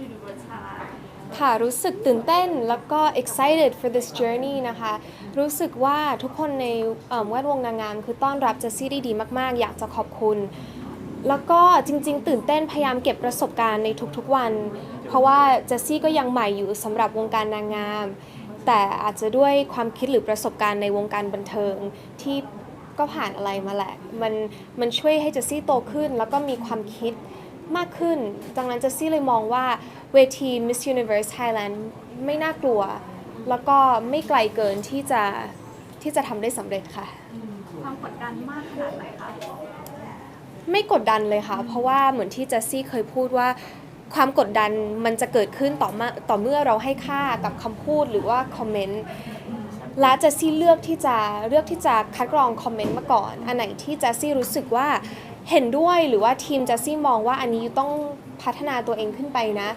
นิสมิสยูนิเวอร์สไทยค่ะรู้สึกตื่นเต้นแล้วก็ excited for this journey นะคะ รู้สึกว่าทุกคนในแวดวงนางงามคือต้อนรับเจสซี่ได้ดีมาก ๆ อยากจะขอบคุณ แล้วก็จริง ๆ ตื่นเต้นพยายามเก็บประสบการณ์ในทุก ๆ วัน เพราะว่าเจสซี่ก็ยังใหม่อยู่สำหรับวงการนางงาม แต่อาจจะด้วยความคิดหรือประสบการณ์ในวงการบันเทิงที่ก็ผ่านอะไรมาแหละ มันมันช่วยให้เจสซี่โตขึ้น แล้วก็มีความคิด มากขึ้น ดังนั้นเจสซี่เลยมองว่าเวที Miss Universe Thailand ไม่น่ากลัว แล้วก็ไม่ไกลเกินที่จะที่จะทำได้สำเร็จค่ะ ความกดดันมากขนาดไหนคะไม่กดดันเลยค่ะ เพราะว่าเหมือนที่เจสซี่เคยพูดว่า ความกดดันมันจะเกิดขึ้นต่อมาต่อเมื่อเราให้ค่ากับคำพูดหรือว่าคอมเมนต์ และเจสซี่เลือกที่จะเลือกที่จะคัดกรองคอมเมนต์มาก่อน อันไหนที่เจสซี่รู้สึกว่าเห็นด้วยหรือว่าทีมเจสซี่มองว่าอันนี้ต้องพัฒนาตัวเองขึ้นไปนะ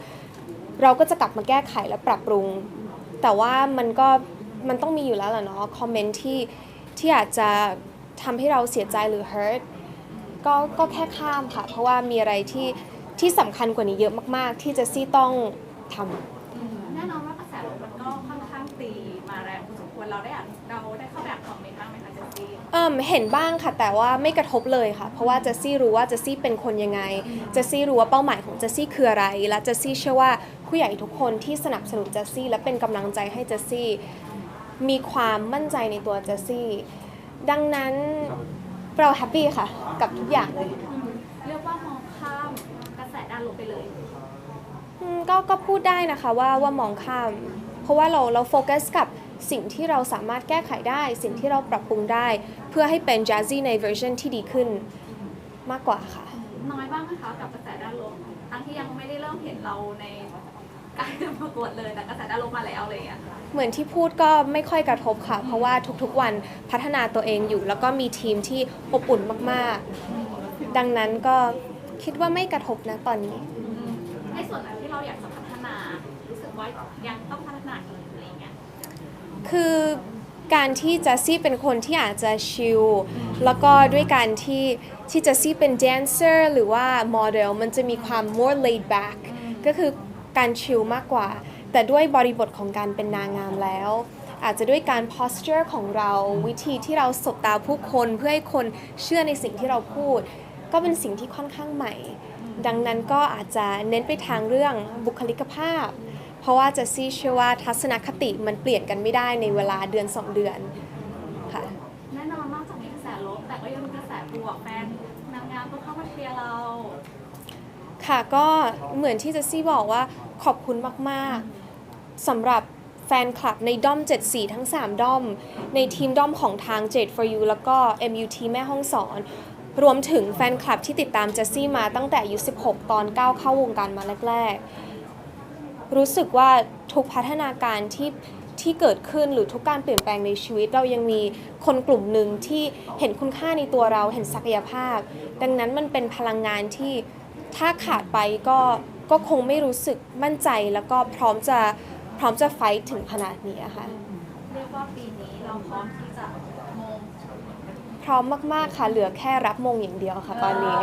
เราก็จะกลับมาแก้ไขและปรับปรุง แต่ว่ามันก็มันต้องมีอยู่แล้วแหละเนาะคอมเมนต์ที่ที่อาจจะทำให้เราเสียใจหรือ hurt ก็ก็แค่ข้ามค่ะ เพราะว่ามีอะไรที่ที่สำคัญกว่านี้เยอะมาก ๆ ที่เจสซี่ต้องทำ เอิ่มเห็นบ้างค่ะแต่ว่าไม่กระทบเลยค่ะ เพราะว่าเจสซี่รู้ว่าเจสซี่เป็นคนยังไงเจสซี่รู้ว่าเป้าหมายของเจสซี่คืออะไร และเจสซี่เชื่อว่าผู้ใหญ่ทุกคนที่สนับสนุนเจสซี่และเป็นกำลังใจให้เจสซี่มีความมั่นใจในตัวเจสซี่ดังนั้นเราแฮปปี้ค่ะ กับทุกอย่างเลยเรียกว่ามองข้ามกระแสด้านลบไปเลยอืมก็ก็พูดได้นะคะว่าว่ามองข้าม เพราะว่าเราเราโฟกัสกับ สิ่งที่เราสามารถแก้ไขได้ สิ่งที่เราปรับปรุงได้ เพื่อให้เป็นจัสซี่ในเวอร์ชันที่ดีขึ้นมากกว่าค่ะ น้อยบ้างไหมคะกับกระแสด้านลบทั้งที่ยังไม่ได้เริ่มเห็นเราในการประกวดเลยแต่กระแสด้านลบมาแล้วอะไรอย่างเงี้ยค่ะเหมือนที่พูดก็ไม่ค่อยกระทบค่ะ เพราะว่าทุกๆวันพัฒนาตัวเองอยู่ แล้วก็มีทีมที่อบอุ่นมากๆ ดังนั้นก็คิดว่าไม่กระทบนะตอนนี้ ในส่วนไหนที่เราอยากจะพัฒนา รู้สึกว่ายังต้อง คือการที่เจสซี่เป็นคนที่อาจจะชิลแล้วก็ด้วยการที่ที่เจสซี่เป็นแดนเซอร์หรือว่าโมเดลมันจะมีความ more laid back ก็คือการชิลมากกว่า แต่ด้วยบริบทของการเป็นนางงามแล้ว อาจจะด้วยการ posture ของเราวิธีที่เราสบตาผู้คนเพื่อให้คนเชื่อในสิ่งที่เราพูด ก็เป็นสิ่งที่ค่อนข้างใหม่ ดังนั้นก็อาจจะเน้นไปทางเรื่องบุคลิกภาพ เพราะว่าเจสซี่เชื่อว่าทัศนคติมันเปลี่ยนกันไม่ได้ในเวลาเดือน2เดือนค่ะแน่นอนนอกจากมีกระแสลบแต่ก็ยังมีกระแสบวกแฟนนางงามก็เข้ามาเชียร์เรา ค่ะก็เหมือนที่เจสซี่บอกว่าขอบคุณมากๆสำหรับแฟนคลับในด้อม74ทั้ง 3 ด้อม ในทีมด้อมของทาง Jade for You แล้วก็ MUT แม่ห้องสอน รวมถึงแฟนคลับที่ติดตามเจสซี่มาตั้งแต่อายุ16 ตอนก้าวเข้าวงการมาแรกๆ รู้สึกว่าทุกพัฒนาการที่ที่เกิดขึ้นหรือทุกการเปลี่ยนแปลงในชีวิต เรายังมีคนกลุ่มหนึ่งที่เห็นคุณค่าในตัวเราเห็นศักยภาพ ดังนั้นมันเป็นพลังงานที่ถ้าขาดไปก็ก็คงไม่รู้สึกมั่นใจแล้วก็พร้อมจะพร้อมจะไฟท์ถึงขนาดนี้อะค่ะเรียกว่าปีนี้เราพร้อมที่จะมงพร้อมมากๆค่ะเหลือแค่รับมงอย่างเดียวค่ะ ตอนนี้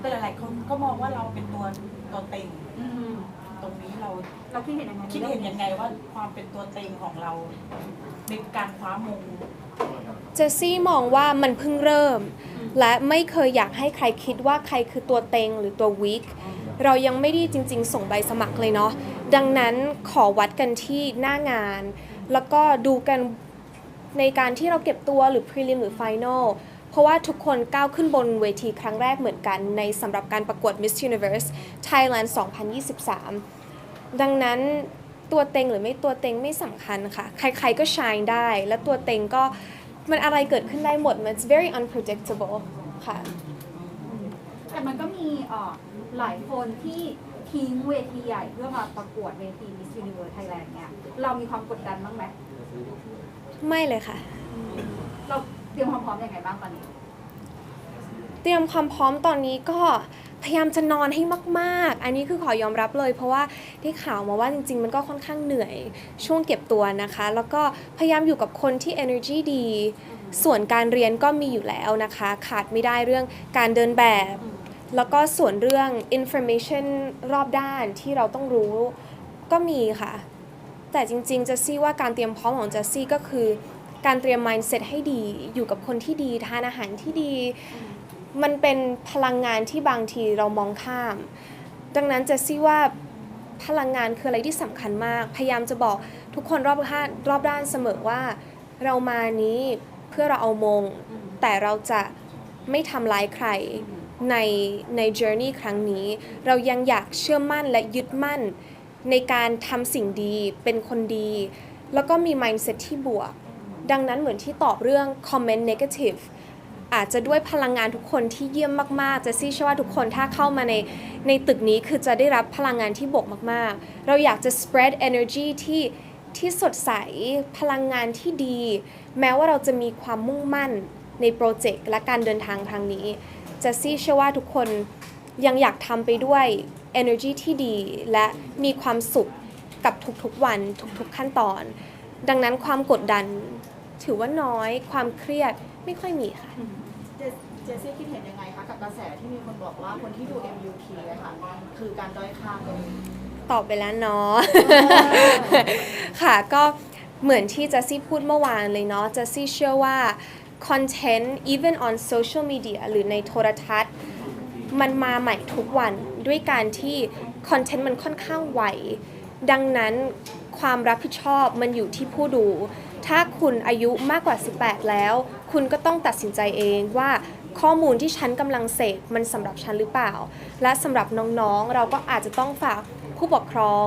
แต่หลายๆคนก็มองว่าเราเป็นตัวตัวเต็งตรงนี้ เราเราคิดเห็นยังไงคิดเห็นยังไงว่าความเป็นตัวเต็งของเราในการคว้ามงเจสซี่มองว่ามันเพิ่งเริ่ม และไม่เคยอยากให้ใครคิดว่าใครคือตัวเต็งหรือตัววิกเรายังไม่ได้จริง ๆ ส่งใบสมัครเลยเนาะดังนั้นขอวัดกันที่หน้างาน แล้วก็ดูกันในการที่เราเก็บตัวหรือ prelim หรือ final เพราะว่าทุกคนก้าวขึ้นบนเวทีครั้งแรกเหมือนกันในสำหรับการประกวด Miss Universe Thailand 2023 ดังนั้นตัวเต็งหรือไม่ตัวเต็งไม่สำคัญค่ะ ใครๆก็ shine ได้ และตัวเต็งก็มันอะไรเกิดขึ้นได้หมด มัน it's very unpredictable ค่ะ แต่มันก็มีเอ่อหลายคนที่ทิ้งเวทีใหญ่เพื่อมาประกวดเวที Miss Universe Thailand เนี่ย เรามีความกดดันบ้างไหม ไม่เลยค่ะ เราเตรียมความพร้อมยังไงบ้างตอนนี้ เตรียมความพร้อมตอนนี้ก็ พยายามจะนอนให้มาก ๆ อันนี้คือขอยอมรับเลย เพราะว่าได้ข่าวมาว่าจริง ๆ มันก็ค่อนข้างเหนื่อยช่วงเก็บตัวนะคะ แล้วก็พยายามอยู่กับคนที่ energy ดี ส่วนการเรียนก็มีอยู่แล้วนะคะ ขาดไม่ได้เรื่องการเดินแบบ แล้วก็ส่วนเรื่อง information รอบด้านที่เราต้องรู้ก็มีค่ะ แต่จริงๆเจสซี่ว่าการเตรียมพร้อมของเจสซี่ก็คือการเตรียม mindset ให้ดี อยู่กับคนที่ดี ทานอาหารที่ดี มันเป็นพลังงานที่บางทีเรามองข้าม ดังนั้นเจสซี่ว่าพลังงานคืออะไรที่สำคัญมาก พยายามจะบอกทุกคนรอบด้านรอบด้านเสมอว่าเรามานี้เพื่อเราเอามง แต่เราจะไม่ทำร้ายใครในใน journey ครั้งนี้ เรายังอยากเชื่อมั่นและยึดมั่น ในการทำสิ่งดีเป็นคนดี แล้วก็มี mindset ที่บวก ดังนั้นเหมือนที่ตอบเรื่อง comment negative อาจจะด้วยพลังงานทุกคนที่เยี่ยมมาก ๆ จะซี่เชื่อว่าทุกคนถ้าเข้ามาในในตึกนี้คือจะได้รับพลังงานที่บวกมาก ๆ เราอยากจะ spread energy ที่ที่สดใสพลังงานที่ดี แม้ว่าเราจะมีความมุ่งมั่นในโปรเจกต์และการเดินทางครั้งนี้จะซี่เชื่อว่าทุกคนยังอยากทำไปด้วย energy ที่ดีและมีความสุขกับทุกๆวันทุกๆขั้นตอน ดังนั้นความกดดันถือว่าน้อยความเครียด ไม่ค่อยมีค่ะ เจเจสซี่คิดเห็นยังไงคะกับกระแสที่มีคนบอกว่าคนที่ดู MUT อะค่ะ คือการด้อยค่าตัวเองตอบไปแล้วเนาะ ค่ะก็เหมือนที่เจสซี่พูดเมื่อวานเลยเนาะเจสซี่เชื่อว่าคอนเทนต์ even on social media หรือในโทรทัศน์ มันมาใหม่ทุกวันด้วยการที่คอนเทนต์มันค่อนข้างไวดังนั้นความรับผิดชอบมันอยู่ที่ผู้ดู ถ้าคุณอายุมากกว่า 18 แล้ว คุณก็ต้องตัดสินใจเองว่าข้อมูลที่ฉันกำลังเสพมันสำหรับฉันหรือเปล่า และสำหรับน้องๆ เราก็อาจจะต้องฝากผู้ปกครอง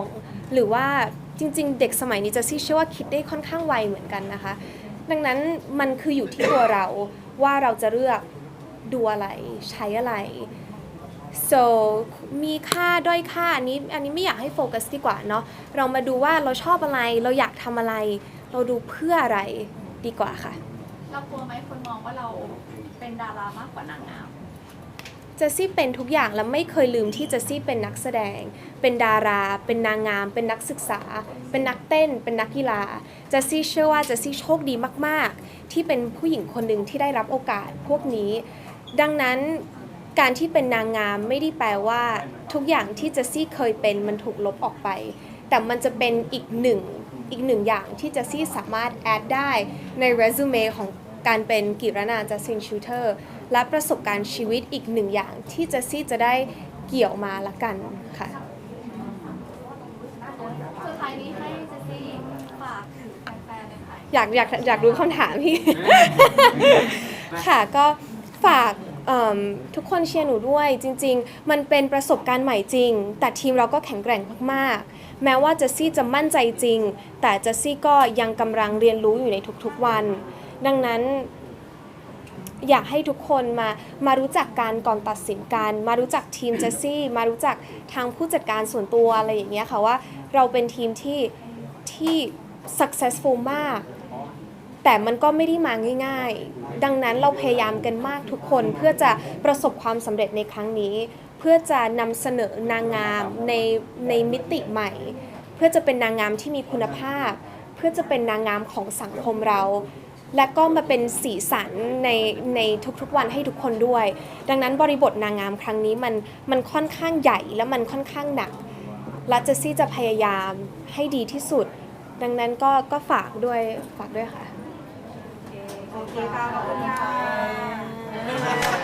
หรือว่าจริง ๆ เด็กสมัยนี้จะซี่เชื่อว่าคิดได้ค่อนข้างไวเหมือนกันนะคะ ดังนั้นมันคืออยู่ที่ตัวเราว่าเราจะเลือกดูอะไรใช้อะไร so มีค่าด้อยค่าอันนี้อันนี้ไม่อยากให้โฟกัสดีกว่าเนาะเรามาดูว่าเราชอบอะไรเราอยากทำอะไร เราดูเพื่ออะไรดีกว่าค่ะ เรากลัวไหมคนมองว่าเราเป็นดารามากกว่านางงาม เจสซี่เป็นทุกอย่างและไม่เคยลืมที่เจสซี่เป็นนักแสดง เป็นดารา เป็นนางงาม เป็นนักศึกษา เป็นนักเต้น เป็นนักกีฬา เจสซี่เชื่อว่าเจสซี่โชคดีมาก ๆ ที่เป็นผู้หญิงคนหนึ่งที่ได้รับโอกาสพวกนี้ ดังนั้นการที่เป็นนางงามไม่ได้แปลว่า ทุกอย่างที่เจสซี่เคยเป็นมันถูกลบออกไป แต่มันจะเป็นอีกหนึ่ง อีกหนึ่งอย่างที่เจสซี่สามารถแอดได้ในเรซูเม่ของการเป็นกิรนาจัสซินชูเตอร์และประสบการณ์ชีวิตอีกหนึ่งอย่างที่เจสซี่จะได้เกี่ยวมาละกันค่ะสุดท้ายนี้ให้เจสซี่ฝากถึงแฟนๆเลยค่ะอยากอยากอยากรู้คำถามพี่ ค่ะก็ฝาก เอิ่มทุกคนเชียร์หนูด้วยจริง ๆ มันเป็นประสบการณ์ใหม่จริง แต่ทีมเราก็แข็งแกร่งมากๆ แม้ว่าเจสซี่จะมั่นใจจริง แต่เจสซี่ก็ยังกำลังเรียนรู้อยู่ในทุกๆวัน ดังนั้น อยากให้ทุกคนมามารู้จักกันก่อนตัดสินกัน มารู้จักทีมเจสซี่ มารู้จักทางผู้จัดการส่วนตัวอะไรอย่างเงี้ยค่ะว่าเราเป็นทีมที่ที่ successful มาก แต่มันก็ไม่ได้มาง่าย ๆ ดังนั้นเราพยายามกันมากทุกคนเพื่อจะประสบความสำเร็จในครั้งนี้ เพื่อจะนำเสนอนางงามในในมิติใหม่ เพื่อจะเป็นนางงามที่มีคุณภาพ เพื่อจะเป็นนางงามของสังคมเรา และก็มาเป็นสีสันในในทุกๆวันให้ทุกคนด้วย ดังนั้นบริบทนางงามครั้งนี้มันมันค่อนข้างใหญ่และมันค่อนข้างหนักและเจสซี่จะพยายามให้ดีที่สุด ดังนั้นก็ก็ฝากด้วยฝากด้วยค่ะ สวัส